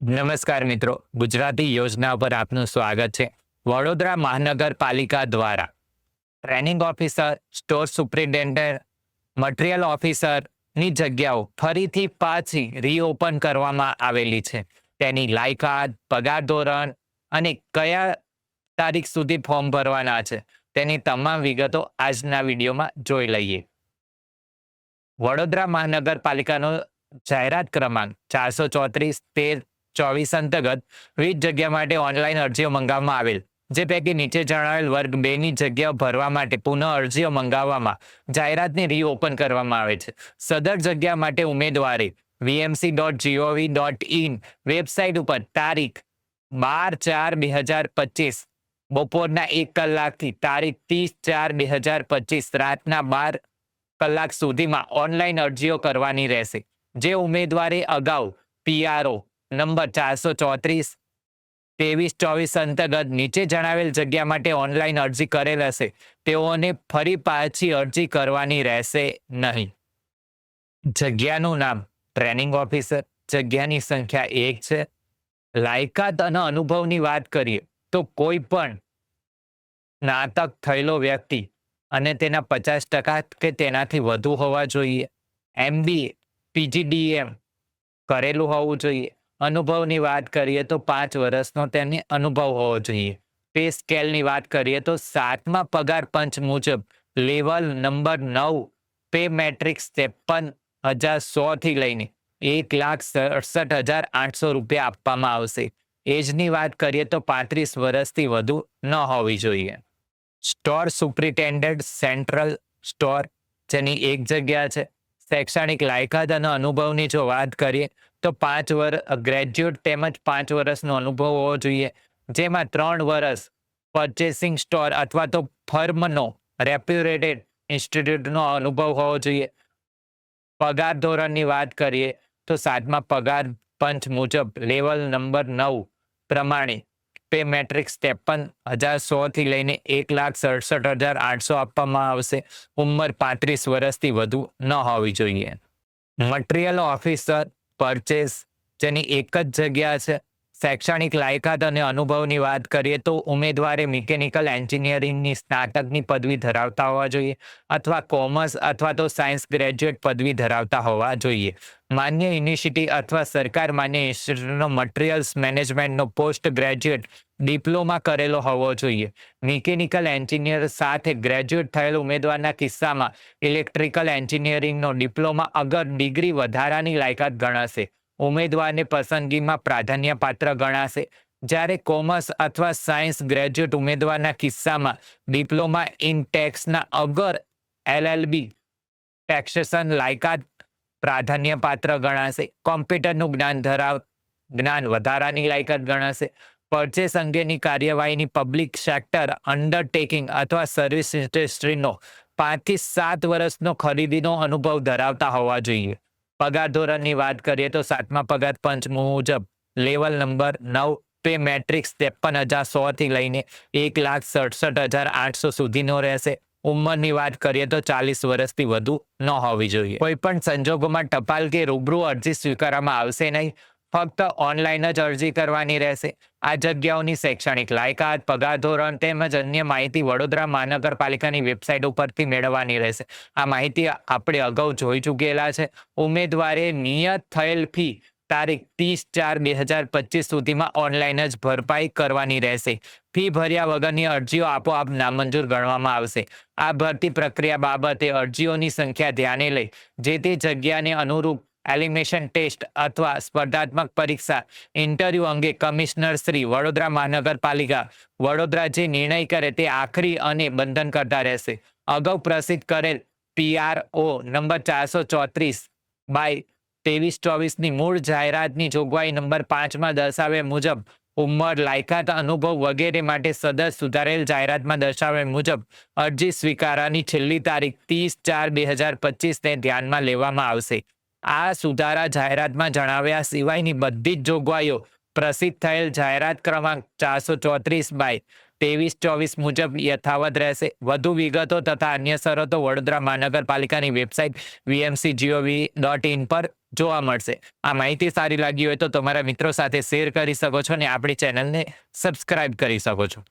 નમસ્કાર મિત્રો, ગુજરાતી યોજના પર આપનું સ્વાગત છે. વડોદરા મહાનગરપાલિકા દ્વારા training officer, store superintendent, material ઓફિસરની જગ્યાઓ ફરીથી પાછી રીઓપન કરવામાં આવેલી છે. તેની લાયકાત, પગાર ધોરણ અને કયા તારીખ સુધી ફોર્મ ભરવાના છે તેની તમામ વિગતો આજના વિડીયોમાં જોઈ લઈએ. વડોદરા મહાનગરપાલિકાનો જાહેરાત ક્રમાંક ચારસો ચોત્રીસ, તેર ચોવીસ અંતર્ગત વીસ જગ્યા માટે ઓનલાઈન અરજીઓ મંગાવવામાં આવેલ, જે પૈકી નીચે જણાવેલ વર્ગ બેની જગ્યાઓ ભરવા માટે પુનઃ અરજીઓ મંગાવવામાં જાહેરાતને રીઓપન કરવામાં આવે છે. સદર જગ્યા માટે ઉમેદવારે VMC dot GOV dot in website ઉપર તારીખ બાર ચાર બે હજાર પચીસ, બપોરના એક કલાકથી તારીખ ત્રીસ ચાર બે હજાર પચીસ, રાતના બાર કલાક સુધીમાં ઓનલાઈન અરજીઓ કરવાની રહેશે. જે ઉમેદવારે અગાઉ પીઆરઓ નંબર ચારસો ચોત્રીસ. ત્રેવીસ ચોવીસ અંતર્ગત નીચે જણાવેલ જગ્યા માટે ઓનલાઈન અરજી કરેલ હશે. તેઓને ફરી પાછી અરજી કરવાની રહેશે નહીં. જગ્યાનું નામ, ટ્રેનિંગ ઓફિસર, જગ્યાની સંખ્યા એક છે. લાયકાત અને અનુભવની વાત કરીએ, તો કોઈ પણ સ્નાતક થયેલો વ્યક્તિ અને તેના પચાસ ટકા કે તેનાથી વધુ હોવા જોઈએ. એમબીએ, પીજીડીએમ કરેલું હોવું જોઈએ. અનુભવની વાત કરીએ તો પાંચ વર્ષનો તેમને અનુભવ હોવો જોઈએ. પે સ્કેલની વાત કરીએ તો સાતમા પગાર પંચ મુજબ લેવલ નંબર નવ પે મેટ્રિક્સ ત્રેપન હજાર સોથી લઈને એક લાખ સડસઠ હજાર આઠસો રૂપિયા આપવામાં આવશે. એજની વાત કરીએ તો પાંત્રીસ વર્ષથી વધુ ન હોવી જોઈએ. સ્ટોર સુપ્રિન્ટેન્ડન્ટ સેન્ટ્રલ સ્ટોર જેની એક જગ્યા છે. શૈક્ષણિક લાયકાત અને અનુભવની જો વાત કરીએ, તો પાંચ વર્ષ ગ્રેજ્યુએટ તેમજ પાંચ વર્ષનો અનુભવ હોવો જોઈએ. જેમાં ત્રણ વર્ષ પરચેસિંગ સ્ટોર અથવા તો ફર્મનો રેપ્યુરેટેડ ઇન્સ્ટિટ્યૂટનો અનુભવ હોવો જોઈએ. પગાર ધોરણની વાત કરીએ, તો સાતમા પગાર પંચ મુજબ લેવલ નંબર નવ પ્રમાણે પે મેટ્રિક્સ ત્રેપન હજાર સોથી લઈને એક લાખ સડસઠ હજાર આઠસો આપવામાં આવશે. ઉંમર પાંત્રીસ વર્ષથી વધુ ન હોવી જોઈએ. મટીરિયલ ઓફિસર પરચેસ, જેની એક જ જગ્યા છે, શૈક્ષણિક લાયકાત અને અનુભવની વાત કરીએ તો ઉમેદવારે મિકેનિકલ એન્જિનિયરિંગની સ્નાતકની પદવી ધરાવતા હોવા જોઈએ અથવા કોમર્સ અથવા તો સાયન્સ ગ્રેજ્યુએટ પદવી ધરાવતા હોવા જોઈએ. માન્ય યુનિવર્સિટી અથવા સરકાર માન્ય ઇન્સ્ટિટ્યૂટનો મટીરિયલ્સ મેનેજમેન્ટનો પોસ્ટ ગ્રેજ્યુએટ ડિપ્લોમા કરેલો હોવો જોઈએ. મિકેનિકલ એન્જિનિયર સાથે ગ્રેજ્યુએટ થયેલ ઉમેદવારના કિસ્સામાં ઇલેક્ટ્રિકલ એન્જિનિયરિંગનો ડિપ્લોમા અગર ડિગ્રી વધારાની લાયકાત ગણાશે, ઉમેદવારને પસંદગીમાં પ્રાધાન્યપાત્ર ગણાશે. જ્યારે કોમર્સ અથવા સાયન્સ ગ્રેજ્યુએટ ઉમેદવારના કિસ્સામાં ડિપ્લોમા ઇન ટેક્સના અગર એલએલબી ટેક્સેશન લાયકાત પ્રાધાન્યપાત્ર ગણાશે, કોમ્પ્યુટરનું જ્ઞાન ધરાવ, જ્ઞાન વધારાની લાયકાત ગણાશે પરચેસ અંગેની કાર્યવાહીની પબ્લિક સેક્ટર અંડરટેકિંગ અથવા સર્વિસ ઇન્ડસ્ટ્રીનો પાંચથી સાત વર્ષનો ખરીદીનો અનુભવ ધરાવતા હોવા જોઈએ. પગાર ધોરણની વાત કરીએ તો સાતમા પગાર પંચ મુજબ લેવલ નંબર નવ પે મેટ્રિક્સ ત્રેપન હજાર સોથી લઈને એક લાખ સડસઠ હજાર આઠસો સુધીનો રહેશે. ઉંમરની વાત કરીએ તો ચાલીસ વર્ષથી વધુ ન હોવી જોઈએ. કોઈ પણ સંજોગોમાં ટપાલ કે રૂબરૂ અરજી સ્વીકારવામાં આવશે નહીં. ફક્ત ઓનલાઈન જ અરજી કરવાની રહેશે. આ જગ્યાઓની શૈક્ષણિક લાયકાત, પગાર ધોરણ તેમજ અન્ય માહિતી વડોદરા મહાનગરપાલિકાની વેબસાઇટ ઉપરથી મેળવવાની રહેશે. આ માહિતી આપણે અગાઉ જોઈ ચૂકેલા છે. ઉમેદવારે નિયત થયેલ ફી તારીખ ત્રીસ ચાર બે હજાર પચીસ સુધીમાં ઓનલાઈન જ ભરપાઈ કરવાની રહેશે. ફી ભર્યા વગરની અરજીઓ આપોઆપ નામંજૂર ગણવામાં આવશે. આ ભરતી પ્રક્રિયા બાબતે અરજીઓની સંખ્યા ધ્યાને લઈ જે તે જગ્યાને અનુરૂપ એલિમિનેશન ટેસ્ટ અથવા સ્પર્ધાત્મક પરીક્ષા. ઇન્ટરવ્યૂ અંગે કમિશનર શ્રી વડોદરા મહાનગરપાલિકા. વડોદરા જે નિર્ણય કરે તે આખરી અને બંધન કરતા રહેશે. અગાઉ પ્રસિદ્ધ કરેલ પીઆરઓ નંબર ચારસો ચોત્રીસ બાય ત્રેવીસ ચોવીસની મૂળ જાહેરાતની જોગવાઈ નંબર પાંચમાં દર્શાવ્યા મુજબ, ઉંમર, લાયકાત, અનુભવ વગેરે માટે સદર સુધારેલ જાહેરાતમાં દર્શાવ્યા મુજબ, અરજી સ્વીકારવાની છેલ્લી તારીખ ત્રીસ ચાર બે હજાર પચીસને ધ્યાનમાં લેવામાં આવશે. આ સુધારા જાહેરાતમાં જણાવ્યા સિવાયની બધી જ જોગવાઈઓ પ્રસિદ્ધ થયેલ જાહેરાત ક્રમાંક ચારસો ચોત્રીસ બાય ત્રેવીસ ચોવીસ મુજબ યથાવત રહેશે. વધુ વિગતો તથા અન્ય શરતો વડોદરા મહાનગરપાલિકાની website VMC GOV dot in પર જોવા મળશે. આ માહિતી સારી લાગી હોય તો તમારા મિત્રો સાથે શેર કરી શકો છો અને આપણી ચેનલને સબસ્ક્રાઇબ કરી શકો છો.